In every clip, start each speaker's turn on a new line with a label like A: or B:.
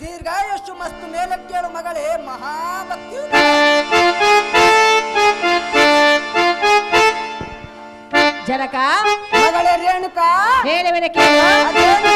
A: ದೀರ್ಘಾಯಸ್ಸು ಮಸ್ತು ಮೇಲಕ್ಕೇಳು ಮಗಳೇ ಮಹಾಭಕ್ತಿ.
B: ಜನಕ
A: ಮಗಳೇ ರೇಣುಕಾ.
B: ಹೇಳುವೆನ ಕೇಳು.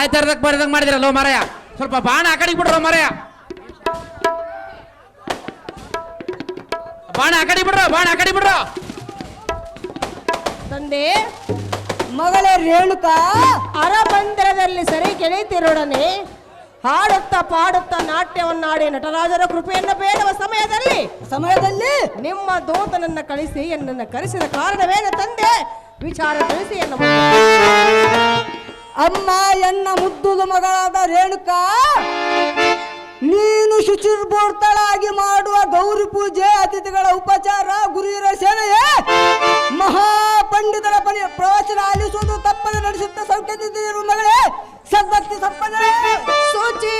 C: ಬಾಯಿ ತೆರೆದಕ್ ಬರೆದಂಗ್ ಮಾಡಿದಿರಲ್ಲ ಮರಯ. ಸ್ವಲ್ಪ ಬಾಣ ಆ ಕಡೆಗೆ ಬಿಡ್ರೋ ಮರಯ. ಬಾಣ ಆ ಬಿಡ್ರ ಬಿಡ್ರೋ ಬಾಣ ಆ ಬಿಡ್ರ ಬಿಡ್ರೋ.
B: ತಂದೆ
A: ಮಗಳೇ ರೇಣುಕಾ
B: ಅರಮಂದಿರದಲ್ಲಿ ಸರಿ ಗೆಳತಿಯರೊಡನೆ ಹಾಡುತ್ತಾ ಪಾಡುತ್ತಾ ನಾಟ್ಯವನ್ನಾಡಿ ನಟರಾಜರ ಕೃಪೆಯನ್ನು ಬೇಡುವ ಸಮಯದಲ್ಲಿ
A: ಸಮಯದಲ್ಲಿ?
B: ನಿಮ್ಮ ದೂತನನ್ನ ಕಳಿಸಿ ಎನ್ನನ್ನು ಕರೆಸಿದ ಕಾರಣವೇನು ತಂದೆ? ವಿಚಾರ ತಿಳಿಸಿ ಎನ್ನ.
A: ಅಮ್ಮ ಎನ್ನ ಮುದ್ದುದ ಮಗಳಾದ ರೇಣುಕಾ, ನೀನು ಶುಚಿರ್ಭೂರ್ತಳಾಗಿ ಮಾಡುವ ಗೌರಿ ಪೂಜೆ, ಅತಿಥಿಗಳ ಉಪಚಾರ ಗುರುವಿರ ಸೇವೆಯೇ? ಮಹಾಪಂಡಿತರ ಬಳಿ ಪ್ರವಚನ ಆಲಿಸುವುದು ತಪ್ಪದೆ ನಡೆಸುತ್ತಾ ಸಂಕೇತಿಸಿದರು ಮಗಳೇ, ಸದ್ಭಕ್ತಿ
B: ಶುಚಿ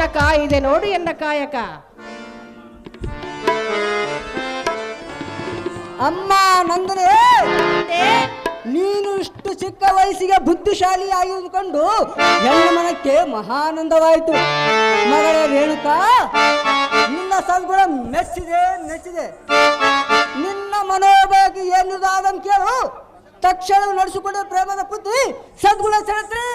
B: ಜನಕ ಕಾಯಿದೆ ನೋಡು ಎನ್ನ ಕಾಯಕ.
A: ಅಮ್ಮ ನಂದನೆ ನೀನು ಇಷ್ಟು ಚಿಕ್ಕ ವಯಸ್ಸಿಗೆ ಬುದ್ಧಿಶಾಲಿ ಆಗಿದ್ದುಕೊಂಡು ಹೆಣ್ಣು ಮನಕ್ಕೆ ಮಹಾನಂದವಾಯಿತು. ಮಗಳೇ ರೇಣುಕಾ ನಿನ್ನ ಸದ್ಗುಣ ಮೆಚ್ಚಿದೆ ಮೆಚ್ಚಿದೆ. ನಿನ್ನ ಮನೋಭಾಗಿ ಏನಿದಾದ ಕೇಳು. ತಕ್ಷಣ ನಡೆಸಿಕೊಂಡ ಪ್ರೇಮದ ಬುದ್ಧಿ ಸದ್ಗುಣ ಸೆಳೆತ್ರಿ.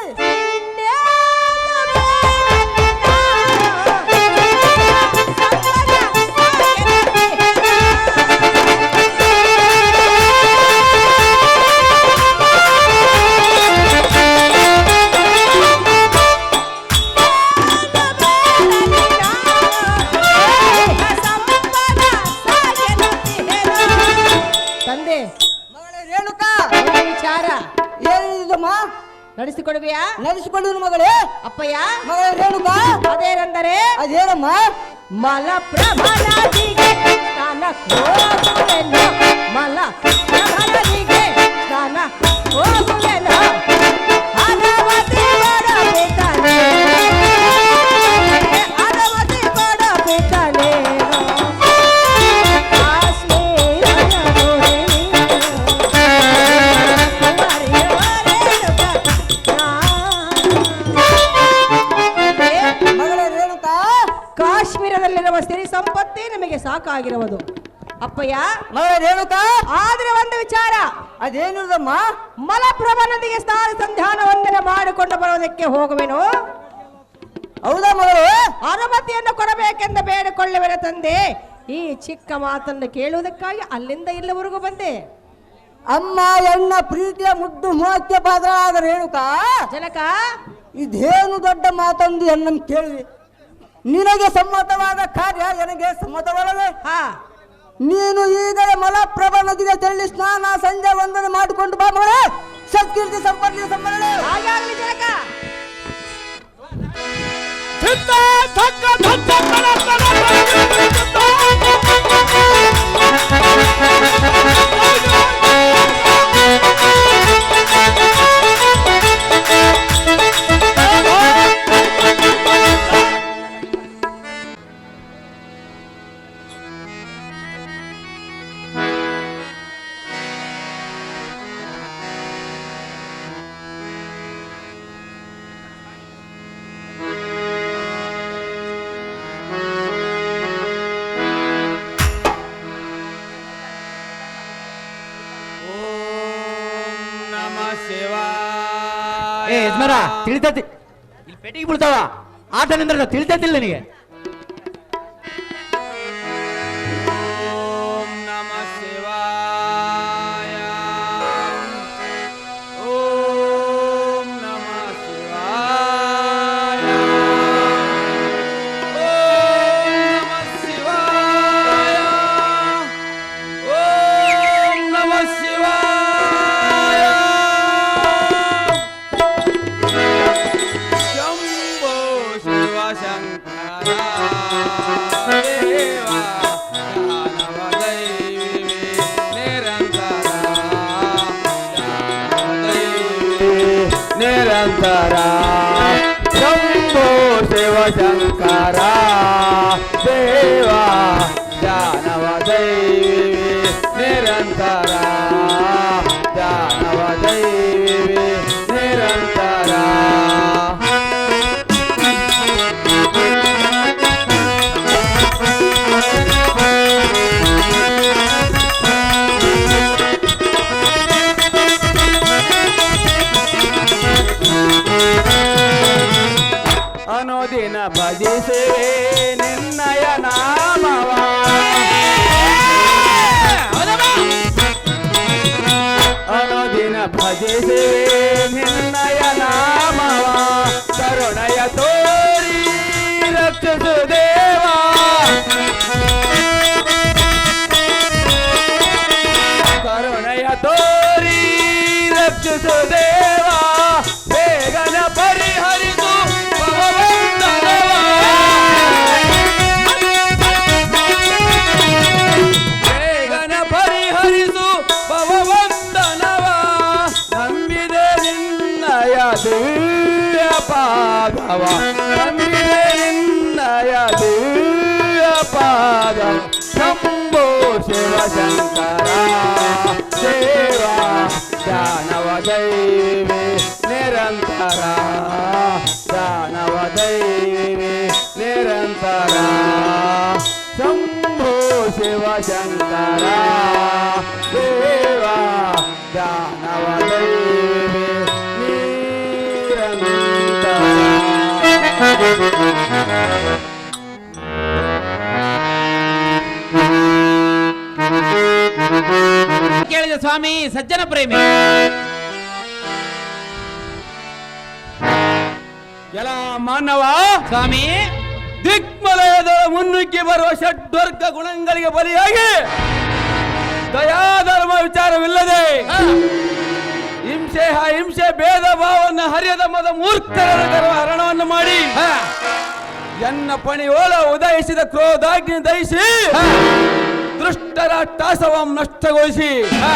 B: ನಡೆಸಿಕೊಡುವೆಯಾ
A: ನಡೆಸಿಕೊಂಡು ಮಗಳೇ.
B: ಅಪ್ಪಯ್ಯ?
A: ಮಗಳೇ ರೇಣುಕಾ
B: ಅದೇನೆಂದರೆ?
A: ಅದೇನಮ್ಮ?
B: ಮಲ ಮಲಪ್ರಭಾನದಿಗೆ ಸ್ನಾನ ಹೋಗುವೆನು ಮಲಪ್ರಭಾನದಿಗೆ ಸ್ನಾನ ಹೋಗುವೆನು ಹನುಮತಿ ಸಾಕಾಗಿರುವುದು ಅಪ್ಪಯ್ಯ?
A: ರೇಣುಕಾ
B: ಆದ್ರೆ ಒಂದು ವಿಚಾರ.
A: ಅದೇನು
B: ಮಲಪ್ರಭಾ ನದಿಗೆ ಸ್ನಾನ ಸಂಧಾನ ವಂದನೆ ಮಾಡಿಕೊಂಡು ಬರುವುದಕ್ಕೆ ಹೋಗುವೆನು.
A: ಹೌದಾ ಮಗಳು?
B: ಅನುಮತಿಯನ್ನು ಕೊಡಬೇಕೆಂದು ಬೇಡಿಕೊಳ್ಳುವೆನ ತಂದೆ. ಈ ಚಿಕ್ಕ ಮಾತನ್ನು ಕೇಳುವುದಕ್ಕಾಗಿ ಅಲ್ಲಿಂದ ಇಲ್ಲಿವರೆಗೂ ಬಂದೆ.
A: ಅಮ್ಮ ಎಣ್ಣ ಪ್ರೀತಿಯ ಮುದ್ದು ಮೋಹಕ್ಕೆ ಪಾತ್ರರಾದ ರೇಣುಕಾ
B: ಜನಕ?
A: ಇದೇನು ದೊಡ್ಡ ಮಾತಂದು ಎನ್ನನ್ನು ಕೇಳಿದೆ. ನಿನಗೆ ಸಮ್ಮತವಾದ ಕಾರ್ಯ ನನಗೆ ಸಮ್ಮತವಲ್ಲವೇ?
B: ಹಾ.
A: ನೀನು ಈಗಲೇ ಮಲಪ್ರಭಾ ನದಿಗೆ ತೆರಳಿ ಸ್ನಾನ ಸಂಜೆ ವಂದನೆ ಮಾಡಿಕೊಂಡು ಬಾ ಮಗಳೇ. ಸತ್ಕೀರ್ತಿ
B: ಹಾಗಾಗಲಿ ಜನಕ
D: ಏ ಯಜಮಾನ ತಿಳಿತೈತಿ ಇಲ್ಲಿ ಪೆಟ್ಟಿಗೆ ಬೀಳ್ತಾವ ಆಟ ನಿಂದ್ರ ತಿಳಿತೈತಿಲ್ಲ ನನಗೆ
E: నిన్న భజిసే నిన్నయ నామవా అనుదిన భజిసే ಪಾದವ ನಂಬಿದೆ ನಿನ್ನಯ ದಿವ್ಯ ಪಾದ. ಶಂಭೋ ಶಿವಶಂಕರ ಸೇವಾ ದಾನವ ದೈವಿ ನಿರಂತರ. ದಾನವ ದೈವಿ ನಿರಂತರ. ಶಂಭೋ ಶಿವಶಂಕರ ದೇವಾ ದಾನವ ದೈವಿ
C: ಕೇಳಿದ ಸ್ವಾಮಿ ಸಜ್ಜನ ಪ್ರೇಮಿ.
E: ಎಲ್ಲ ಮಾನವ?
C: ಸ್ವಾಮಿ.
E: ದಿಗ್ಮಲಯದ ಮುನ್ನುಗ್ಗಿ ಬರುವ ಷಡ್ವರ್ಗ ಗುಣಗಳಿಗೆ ಬಲಿಯಾಗಿ ದಯಾಧರ್ಮ ವಿಚಾರವಿಲ್ಲದೆ ಹಿಂಸೆ ಹಿಂಸೆ ಭೇದ ಭಾವವನ್ನು ಹರಿಯದ ಮದ ಮೂರ್ಖರ ಹರಣವನ್ನು ಮಾಡಿ.
C: ಹಾ,
E: ಎನ್ನ ಪಣಿಯೋಳ ಉದಯಿಸಿದ ಕ್ರೋಧಾಗ್ನಿ ದಯಿಸಿ ದುಷ್ಟರ ಟಾಸವಂ ನಷ್ಟಗೊಳಿಸಿ.
C: ಹಾ,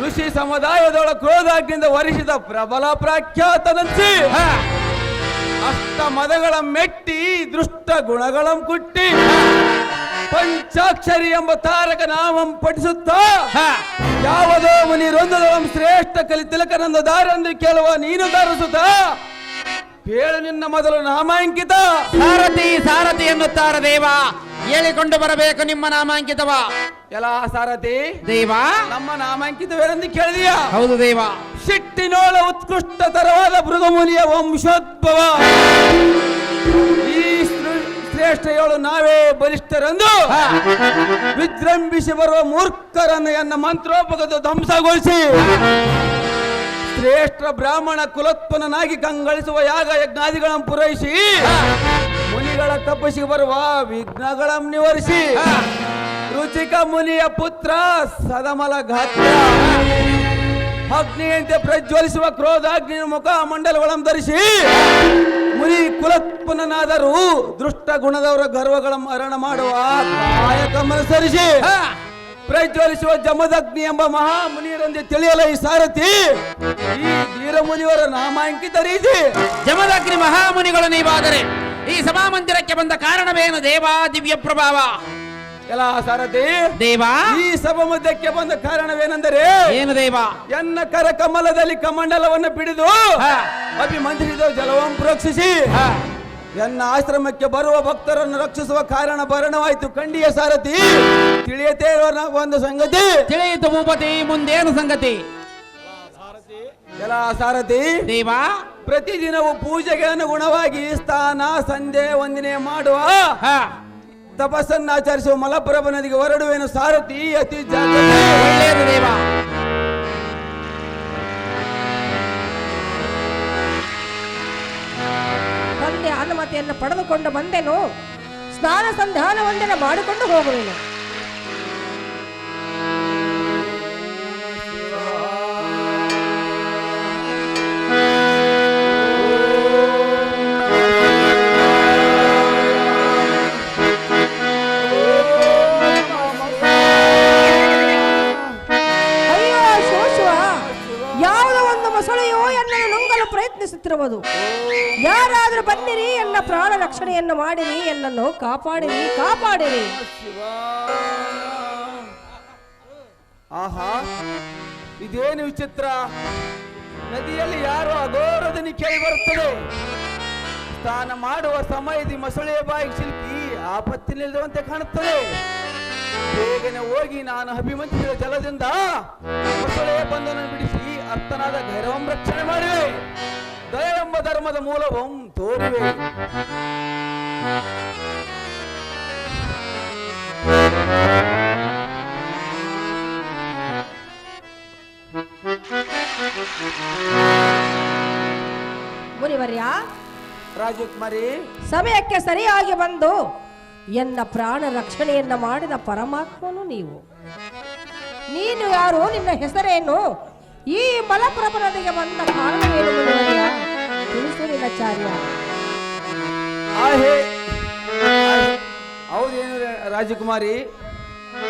E: ಋಷಿ ಸಮುದಾಯದೊಳ ಕ್ರೋಧಾಗ್ನಿಂದ ವರಿಸಿದ ಪ್ರಬಲ ಪ್ರಖ್ಯಾತನಂಸಿ
C: ಹಾ,
E: ಅಷ್ಟ ಮದಗಳ ಮೆಟ್ಟಿ ದೃಷ್ಟ ಗುಣಗಳಂ ಕುಟ್ಟಿ. ಪಂಚಾಕ್ಷರಿ ಎಂಬ ತಾರಕ ನಾಮಂ ಪಠಿಸುತ್ತ. ಯಾವುದೋ ಮುನಿ ರೊಂದದವಂ ಶ್ರೇಷ್ಠ ಕಲಿ ತಿಲಕನಂದ ದಾರೆಂದು ಕೇಳುವ ನೀನು ದಾರಿಸುತ್ತ ಕೇಳು ನಿನ್ನ ಮೊದಲು ನಾಮಾಂಕಿತ.
C: ಸಾರಥಿ ಸಾರಥಿ ಎನ್ನುತ್ತಾರ ದೇವ. ಹೇಳಿಕೊಂಡು ಬರಬೇಕು ನಿಮ್ಮ ನಾಮಾಂಕಿತವ.
E: ಎಲ್ಲ ಸಾರಥಿ.
C: ದೇವ.
E: ನಮ್ಮ ನಾಮಾಂಕಿತವೇನೆಂದು ಕೇಳಿದೀಯ.
C: ಹೌದು ದೇವ.
E: ಸಿಟ್ಟಿನೋಳ ಉತ್ಕೃಷ್ಟತರವಾದ ಮೃಗಮುನಿಯ ವಂಶೋದ್ಭವ. ಏಳು ನಾವೇ ಬಲಿಷ್ಠರಂದು. ವಿಜೃಂಭಿಸಿ ಬರುವ ಮೂರ್ಖರನ್ನು ಎನ್ನ ಮಂತ್ರೋಪಗದ ಧ್ವಂಸಗೊಳಿಸಿ. ಶ್ರೇಷ್ಠ ಬ್ರಾಹ್ಮಣ ಕುಲೋತ್ಪನ್ನನಾಗಿ ಕಂಗಳಿಸುವ ಯಾಗ ಯಜ್ಞಾದಿಗಳನ್ನು ಪೂರೈಸಿ. ಮುನಿಗಳ ತಪಸ್ಸಿಗೆ ಬರುವ ವಿಘ್ನಗಳನ್ನು ನಿವಾರಿಸಿ. ರುಚಿಕ ಮುನಿಯ ಪುತ್ರ ಸದಮಲ ಗಾತ್ರ ಅಗ್ನಿಯಂತೆ ಪ್ರಜ್ವಲಿಸುವ ಕ್ರೋಧಾಗ್ನಿಯ ಮುಖ ಮಂಡಲಗಳನ್ನು ಧರಿಸಿ ಮುನಿ ಕುಲೋತ್ಪನ್ನನಾದರೂ ದೃಷ್ಟ ಗುಣದವರ ಗರ್ವಗಳ ಮರಣ ಮಾಡುವ
C: ಸರಿಸಿ
E: ಪ್ರಜ್ವಲಿಸುವ ಜಮದಗ್ನಿ ಎಂಬ ಮಹಾ ಮುನಿಯರೆಂದು ತಿಳಿಯಲ ಈ ಸಾರಥಿ ಈ ವೀರಮುನಿಯವರ ನಾಮಾಂಕಿತ ರೀತಿ.
C: ಜಮದಗ್ನಿ ಮಹಾಮುನಿಗಳು ನೀವಾದರೆ ಈ ಸಭಾಮಂದಿರಕ್ಕೆ ಬಂದ ಕಾರಣವೇನು ದೇವಾ ದಿವ್ಯ ಪ್ರಭಾವ?
E: ಎಲ್ಲ ಸಾರಥಿ.
C: ದೇವ.
E: ಈ ಸಭ ಮಧ್ಯಕ್ಕೆ ಬಂದ ಕಾರಣವೇನೆಂದರೆ
C: ಏನು ದೇವ?
E: ಎನ್ನ ಕರ ಕಮಲದಲ್ಲಿ ಕಮಂಡಲವನ್ನು ಬಿಡಿದು
C: ಹಾ.
E: ಅಭಿಮಂತ್ರಿದ ಜಲವಂ ಪ್ರೋಕ್ಷಿಸಿ. ಎನ್ನ ಆಶ್ರಮಕ್ಕೆ ಬರುವ ಭಕ್ತರನ್ನು ರಕ್ಷಿಸುವ ಕಾರಣ ಭರಣವಾಯಿತು ಕಂಡಿಯ ಸಾರಥಿ. ತಿಳಿಯತೇ ಒಂದು ಸಂಗತಿ.
C: ತಿಳಿಯಿತು ಭೂಪತಿ ಮುಂದೇನು ಸಂಗತಿ?
E: ಎಲ್ಲ ಸಾರಥಿ.
C: ದೇವಾ.
E: ಪ್ರತಿದಿನವೂ ಪೂಜೆಗೆ ಅನುಗುಣವಾಗಿ ಸ್ಥಾನ ಸಂಧೆ ವಂದನೆ ಮಾಡುವ ತಪಸ್ಸನ್ನು ಆಚರಿಸುವ ಮಲಪ್ರಭ ನದಿಗೆ ಹೊರಡುವೆನು. ಸಾರಥಿ, ಅತಿ
C: ಒಳ್ಳೆಯದು ದೇವ.
B: ಅನುಮತಿಯನ್ನು ಪಡೆದುಕೊಂಡು ಬಂದೆನು. ಸ್ನಾನ ಸಂಧಾನ ವಂದನೆ ಮಾಡಿಕೊಂಡು ಹೋಗುವೆನು. ಎನ್ನನ್ನು ನುಂಗಲು ಪ್ರಯತ್ನಿಸುತ್ತಿರುವುದು. ಯಾರಾದರೂ ಬನ್ನಿರಿ ಎನ್ನ ಪ್ರಾಣ ರಕ್ಷಣೆಯನ್ನು ಮಾಡಿರಿ, ಎನ್ನನ್ನು ಕಾಪಾಡಿರಿ ಕಾಪಾಡಿರಿ.
E: ಆಹಾ, ಇದೇನು ವಿಚಿತ್ರ? ನದಿಯಲ್ಲಿ ಯಾರೋ ಅಗೋರದನಿ ಕೇಳಿ ಬರುತ್ತದೆ. ಸ್ನಾನ ಮಾಡುವ ಸಮಯದಿ ಮೊಸಳೆಯ ಬಾಯಿ ಶಿಲ್ಪಿ ಆಪತ್ತಿನಲ್ಲಿರುವಂತೆ ಕಾಣುತ್ತದೆ. ಬೇಗನೆ ಹೋಗಿ ನಾನು ಅಭಿಮಂತ್ರಿಸಿದ ಜಲದಿಂದ ಮೊಸಳೆಯ ಬಂಧನ ಬಿಡಿಸಿ ಅರ್ಥನಾದ ಗೈರವಂ ರಕ್ಷಣೆ ಮಾಡಿವೆ. ದಯವೆಂಬ ಧರ್ಮದ ಮೂಲವಂ ತೋರಿವೆ.
B: ಮುರಿವರ್ಯ
E: ರಾಜಕುಮಾರಿ.
B: ಸಮಯಕ್ಕೆ ಸರಿಯಾಗಿ ಬಂದು ಎನ್ನ ಪ್ರಾಣ ರಕ್ಷಣೆಯನ್ನ ಮಾಡಿದ ಪರಮಾತ್ಮನು ನೀವು. ನೀನು ಯಾರು? ನಿನ್ನ ಹೆಸರೇನು? ಈ ಮಲಪ್ರಭನದಿಗೆ ಬಂದ ಕಾರಣವೇನು
E: ತಿಳಿಸುವಿನಾಚಾರ್ಯ. ಹೌದೇನು ರಾಜಕುಮಾರಿ?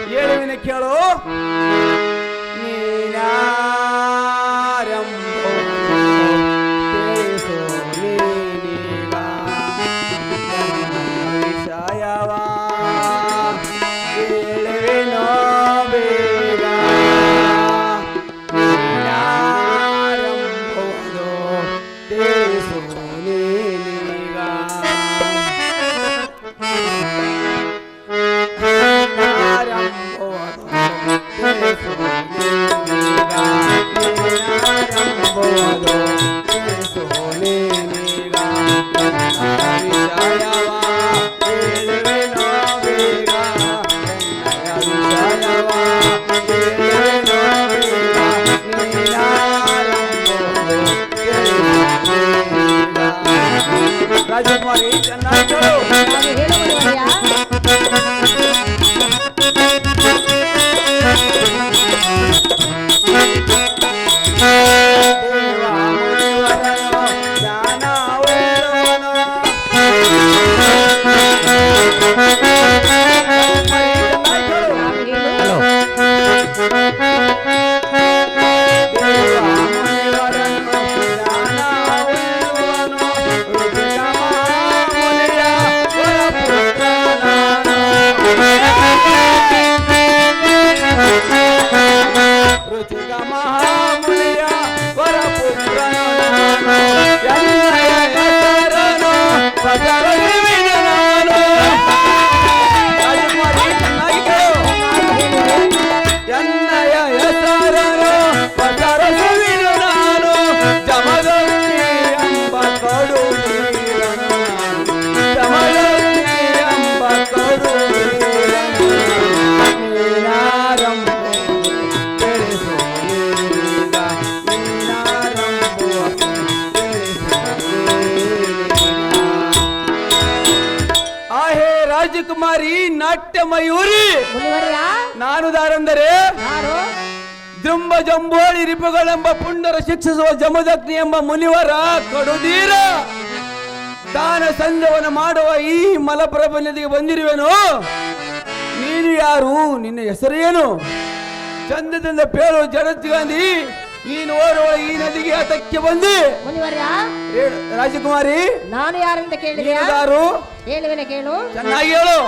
E: ಹೇಳುವಿನ ಕೇಳು. ನೀನಾರಂಭೋ ನಾಟ್ಯ ಮಯೂರಿ ನಾನು ದಾರಂದರೆ ಜಂಬ ಜಂಬೋಳಿ ರಿಪುಗಳೆಂಬ ಪುಂಡರ ಶಿಕ್ಷಿಸುವ ಜಮದಗ್ನಿ ಎಂಬ ಮುನಿವರ ಕಡುದೀರ. ದಾನ ಸಂಜವನ ಮಾಡುವ ಈ ಮಲಪ್ರಭ ನದಿಗೆ ಬಂದಿರುವೆನು. ನೀನು ಯಾರು? ನಿನ್ನ ಹೆಸರೇನು? ಚಂದದಿಂದ ಪೇರು ಜಗತ್ ಗಾಂಧಿ ನೀನು ಓಡುವ ಈ ನದಿಗೆ ಹತಕ್ಕೆ ಬಂದಿ. ರಾಜಕುಮಾರಿ.
B: ನಾನು ಯಾರಂತ ಕೇಳಿದ್ಯಾ?
E: ನೀನು ಯಾರು
B: ಕೇಳು.
E: ಚೆನ್ನಾಗಿ ಹೇಳು.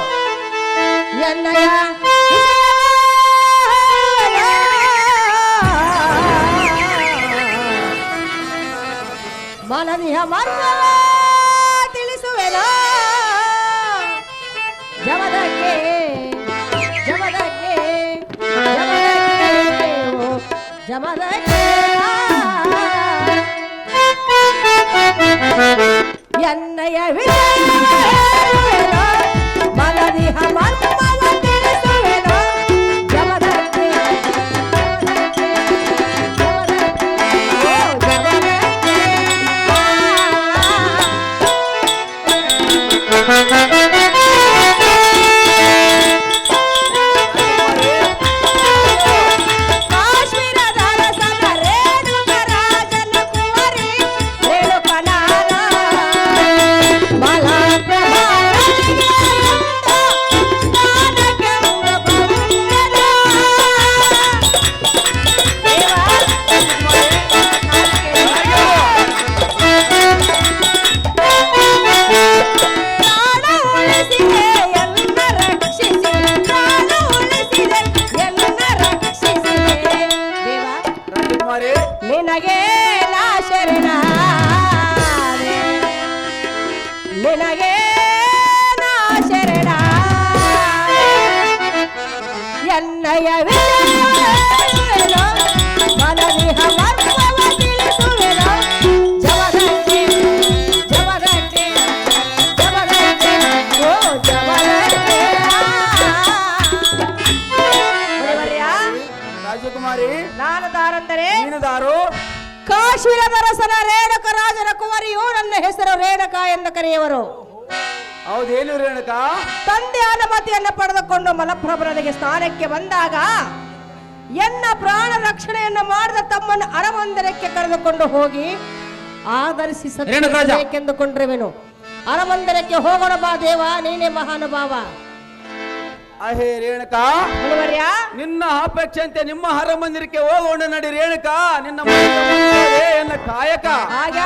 B: ಎನ್ನಯ ಮನನಿಯ ಮರ್ಮ ತಿಳಿಸುವೆನ. ಜಮದಕ್ಕೆ ಜಮದಕ್ಕೆ ಜಮದಕ್ಕೆ ಎನ್ನಯ ವಿಜಯ a mata.
E: ರಾಜಕುಮಾರಿ
B: ನಾನು ದಾರಂದರೆ
E: ನೀನು ದಾರು
B: ಕಾಶ್ಮೀರದ ಅರಸನ ರೇಣುಕ ರಾಜನ ಕುಮಾರಿಯು ನನ್ನ ಹೆಸರು ರೇಣುಕ ಎಂದು ಕರೆಯುವರು.
E: ಹೌದೇನು ರೇಣುಕ?
B: ತಂದೆ ಅನುಮತಿಯನ್ನು ಪಡೆದುಕೊಂಡು ಮಲಪ್ರಭರನಿಗೆ ಸ್ಥಾನಕ್ಕೆ ಬಂದಾಗ ಎನ್ನ ಪ್ರಾಣ ರಕ್ಷಣೆಯನ್ನು ಮಾಡಿದ ತಮ್ಮನ್ನು ಅರಮಂದಿರಕ್ಕೆ ಕರೆದುಕೊಂಡು ಹೋಗಿ ಆಧರಿಸಿ
C: ರೇಣುಕರಾಜ.
B: ಸತ್ಯವೆಂದುಕೊಂಡಿರುವೆನು ಅರಮಂದಿರಕ್ಕೆ ಹೋಗೋಣ ಬಾ ದೇವ ನೀನೇ ಮಹಾನುಭಾವ.
E: ಅಹೇ ರೇಣುಕಾ ನಿನ್ನ ಅಪೇಕ್ಷೆಯಂತೆ ನಿಮ್ಮ ಹರ ಮಂದಿರಕ್ಕೆ ಹೋಗೋಣ ನಡಿ ರೇಣುಕಾ. ನಿನ್ನ ಕಾಯಕ ಹಾಗೆ ಎನ್ನ ಕಾಯಕ.
B: ಹಾಗೆ